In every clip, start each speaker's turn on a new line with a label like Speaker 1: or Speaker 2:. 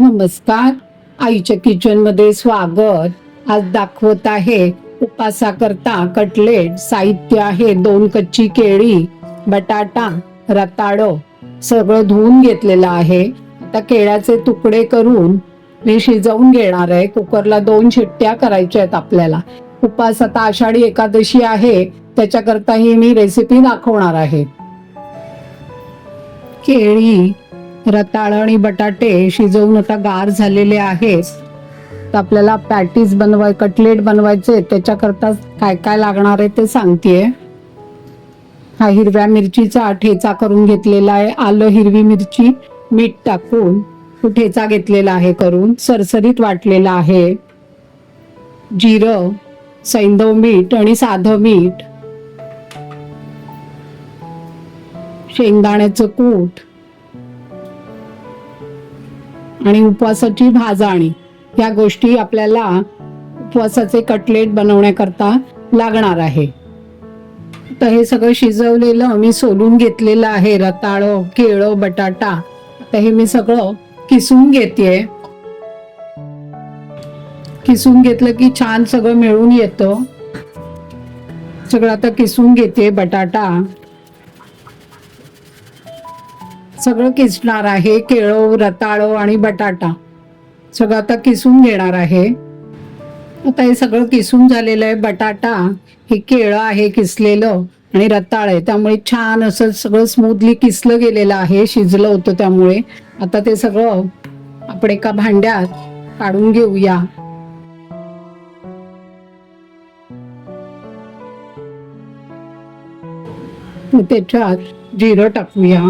Speaker 1: नमस्कार. आईच्या किचनमध्ये स्वागत. आज दाखवत आहे उपासा करता कटलेट साहित्य आहे. दोन कच्ची केळी बटाटा रताळ सगळं धुवून घेतलेलं आहे. आता केळ्याचे तुकडे करून मी शिजवून घेणार आहे. कुकरला दोन शिट्ट्या करायच्या आहेत आपल्याला. उपास आता आषाढी एकादशी आहे. त्याच्याकरता ही मी रेसिपी दाखवणार आहे. केळी रताळ आणि बटाटे शिजवून आता गार झालेले आहेत तर आपल्याला पॅटीज बनवाय कटलेट बनवायचे त्याच्याकरता काय काय लागणार आहे ते सांगतेय. हा हिरव्या मिरचीचा ठेचा करून घेतलेला आहे. आलं हिरवी मिरची मीठ टाकून तो ठेचा घेतलेला आहे करून. सरसरीत वाटलेला आहे. जिरं सैंदव मीठ आणि साधं मीठ. शेंगदाण्याचं कूट. आणि उपवासाची भाजाणी. या गोष्टी आपल्याला उपवासाचे कटलेट बनवण्याकरता लागणार आहे. तर हे सगळं शिजवलेलं मी सोलून घेतलेलं आहे. रताळं केळं बटाटा. आता हे मी सगळं किसून घेते किसून घेतलं की छान सगळं मिळून येतं. सगळं आता किसून घेते बटाटा. सगळं किसणार आहे केळं रताळं आणि बटाटा. सगळं आता किसून घेणार आहे. आता हे सगळं किसून झालेलं आहे. बटाटा हे केळं आहे किसलेलं आणि रताळ आहे. त्यामुळे छान असं सगळं स्मूथली किसलं गेलेलं आहे शिजलं होतं त्यामुळे. आता ते सगळं आपण एका भांड्यात काढून घेऊया. त्याच्यात जिरं टाकूया.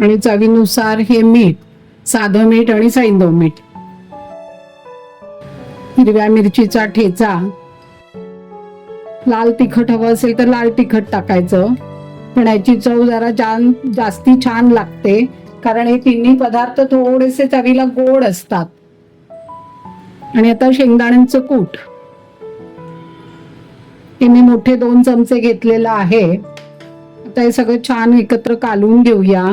Speaker 1: आणि चवीनुसार हे मीठ साधं मीठ आणि सैंदव मीठ. हिरव्या मिरचीचा ठेचा. लाल तिखट हवं असेल तर लाल तिखट टाकायचं. पण याची चव जरा जान जास्ती छान लागते कारण हे तिन्ही पदार्थ थोडेसे चवीला गोड असतात. आणि आता शेंगदाण्यांचं कूट. हे मी मोठे दोन चमचे घेतलेलं आहे. आता हे सगळं छान एकत्र कालवून घेऊया.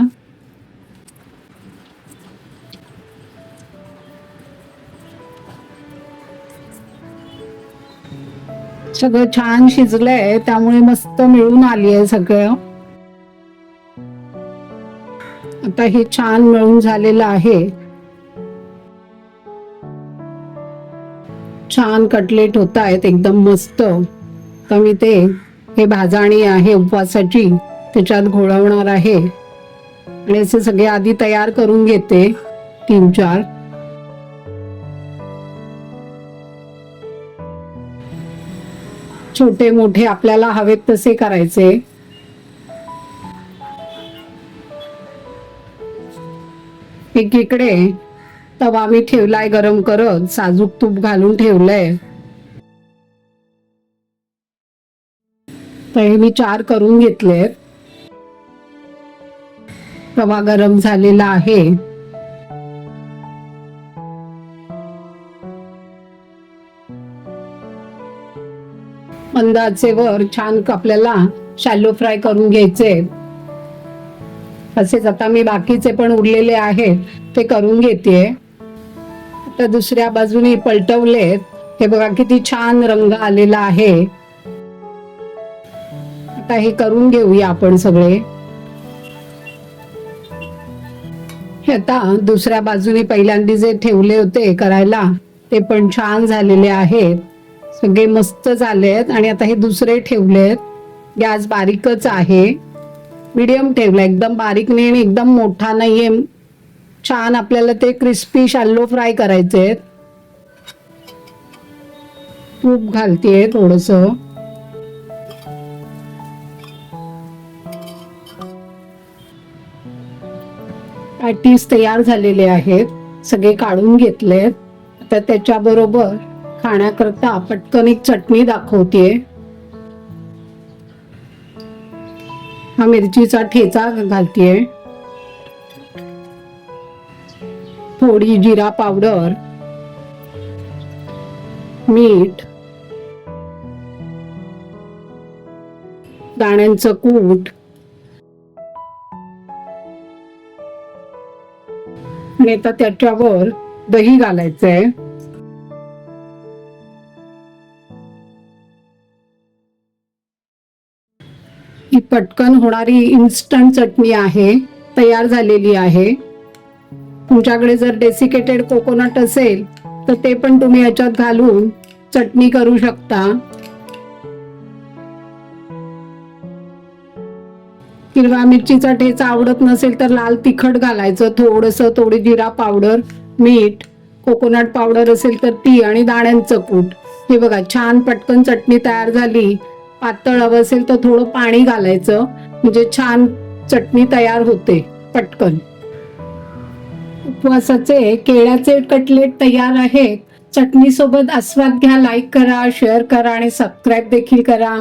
Speaker 1: सगळं छान शिजलंय त्यामुळे मस्त मिळून आली आहे सगळं. आता हे छान मिळून झालेलं आहे. छान कटलेट होत आहेत एकदम मस्त. तर मी ते हे भाजाणी आहे उपवासाची त्याच्यात घोळवणार आहे. आणि असे सगळे आधी तयार करून घेते तीन चार. छोटे मोठे आपल्याला हवेत तसे करायचे. एकीकडे तवा मी ठेवलाय गरम करत साजूक तूप घालून ठेवलंय. तर हे मी चार करून घेतले तवा गरम झालेला आहे. अंदाजे वर छान आपल्याला शॅलो फ्राय करून घ्यायचे. तसेच आता मी बाकीचे पण उरलेले आहेत ते करून घेते आता दुसऱ्या बाजूने पलटवलेत. हे बघा किती छान रंग आलेला आहे. आता हे करून घेऊया आपण सगळे. हे आता दुसऱ्या बाजूने पहिल्यांदा जे ठेवले होते करायला ते पण छान झालेले आहेत. सगळे मस्त झालेत आणि आता हे दुसरे ठेवलेत. गॅस बारीकच आहे. मिडियम ठेवला. एकदम बारीक नाही आणि एकदम मोठा नाहीये. छान आपल्याला ते क्रिस्पी शाल्लो फ्राय करायचे आहेत तूप घालतेय थोडस. पॅटीस तयार झालेले आहेत. सगळे काढून घेतलेत. आता त्याच्या बरोबर खाण्याकरता पटकन एक चटणी दाखवते हा मिरचीचा ठेचा घालतीये. थोडी जिरा पावडर मीठ दाण्यांचं कूट आणि आता त्याच्यावर दही घालायचंय. पटकन होणारी इन्स्टंट चटणी आहे तयार झालेली आहे. तुमच्याकडे जर डेसिकेटेड कोकोनट असेल तर ते पण तुम्ही याच्यात घालून चटणी करू शकता. हिरवा मिरचीचा ठेचा आवडत नसेल तर लाल तिखट घालायचं. थोडस थोडी जिरा पावडर मीठ कोकोनट पावडर असेल तर ती आणि दाण्यांचं कूट. हे बघा छान पटकन चटणी तयार झाली. पातळ हवं असेल तर थोडं पाणी घालायचं. म्हणजे छान चटणी तयार होते पटकन. उपवासाचे केळ्याचे कटलेट तयार आहेत. चटणीसोबत आस्वाद घ्या लाईक करा शेअर करा आणि सबस्क्राईब देखील करा.